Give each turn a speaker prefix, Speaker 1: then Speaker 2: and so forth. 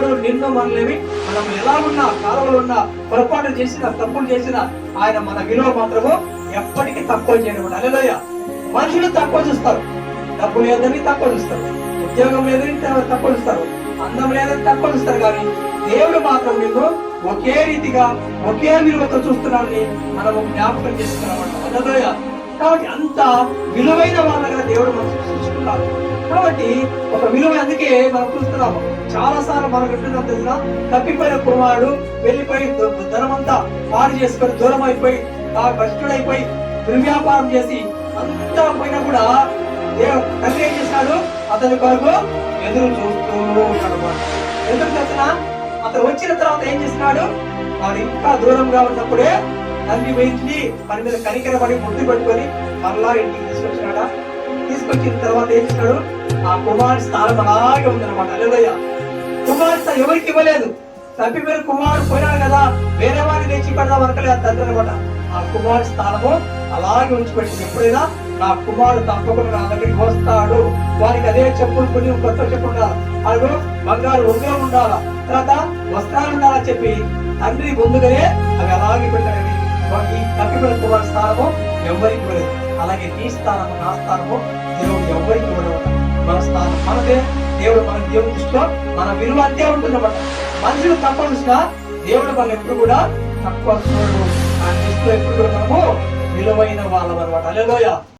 Speaker 1: దేవుడు నిన్ను మనలేమి మనం ఎలా ఉన్నా కాలంలో ఉన్నా పొరపాటు చేసిన తప్పులు చేసిన ఆయన మన విలువ మాత్రము ఎప్పటికీ తక్కువ చేయడం. అలలోయ మనుషులు తక్కువ చూస్తారు. డబ్బు లేదని తక్కువ చూస్తారు. ఉద్యోగం లేదని తక్కువ చూస్తారు. అందం లేదని తక్కువ చూస్తారు కానీ దేవుడు మాత్రం నిన్ను ఒకే రీతిగా ఒకే విలువతో చూస్తున్నాడని మనము జ్ఞాపకం చేస్తున్నాం అన్నదోయ కాబట్టి అంత విలువైన వాళ్ళ దేవుడు మనం సృష్టిస్తున్నాడు కాబట్టి ఒక విలువ అందుకే మనం చూస్తున్నాము. చాలా సార్లు మనకు ఎట్లుందో తెలిసిన తప్పిపోయిన కుమారుడు వెళ్ళిపోయి ద- ధనమంతా పాడు చేసుకొని దూరం అయిపోయి ఆ భ్రష్టుడైపోయి దుర్వ్యాపారం చేసి అంతా పోయినా కూడా దేవుడు తండ్రి ఏం చేశాడు? అతని కొరకు ఎదురు చూస్తూ ఉన్నాడు ఎదురు చూస్తున్నా అతను వచ్చిన తర్వాత ఏం చేస్తున్నాడు? వాడు ఇంకా దూరంగా ఉన్నప్పుడే తండ్రి వేయించి మన మీద కనికరపడి ముద్దు పెట్టుకొని మరలా ఇంటికి తీసుకొచ్చినాడా? వచ్చిన తర్వాత ఏం ఆ కుమారుడు స్థానం అలాగే ఉందన్నమాట. అల్లెలయ్య కుమారుడు ఎవరికి ఇవ్వలేదు? తప్పి మీరు కుమారుడు పోయినాడు కదా వేరే వారిని తెచ్చి పెడదాం అనుకోలేదు తండ్రి అనమాట. ఆ కుమారుడు స్థానము అలాగే ఉంచిపెట్టింది. ఎప్పుడైనా నా కుమారుడు తప్పకుండా నా దగ్గరికి వస్తాడు. వారికి అదే చెప్పులు కొన్ని కొత్త చెప్పులు ఉండాలి. అలాగే బంగారు ఉంగరం ఉండాలా? తర్వాత వస్త్రాలు ఉండాలని చెప్పి తండ్రి ముందుగానే అవి అలాగే పెట్టాడని ఈ తప్పిపోయిన స్థానము ఎవరికి ఇవ్వలేదు అలాగే నీ స్థానము నా స్థానము దేవుడు ఎవరికి ఇవ్వడం మన స్థానం మనదే. దేవుడు మన దేవుడి దృష్టిలో మన విలువ అంతే ఉంటుందన్నమాట. మనుషులు తక్కువ చూసినా దేవుడు మనం ఎప్పుడు కూడా తక్కువ చూడడు. ఆ దృష్టిలో ఎప్పుడు కూడా మనము విలువైన వాళ్ళం అనమాట అలేదోయా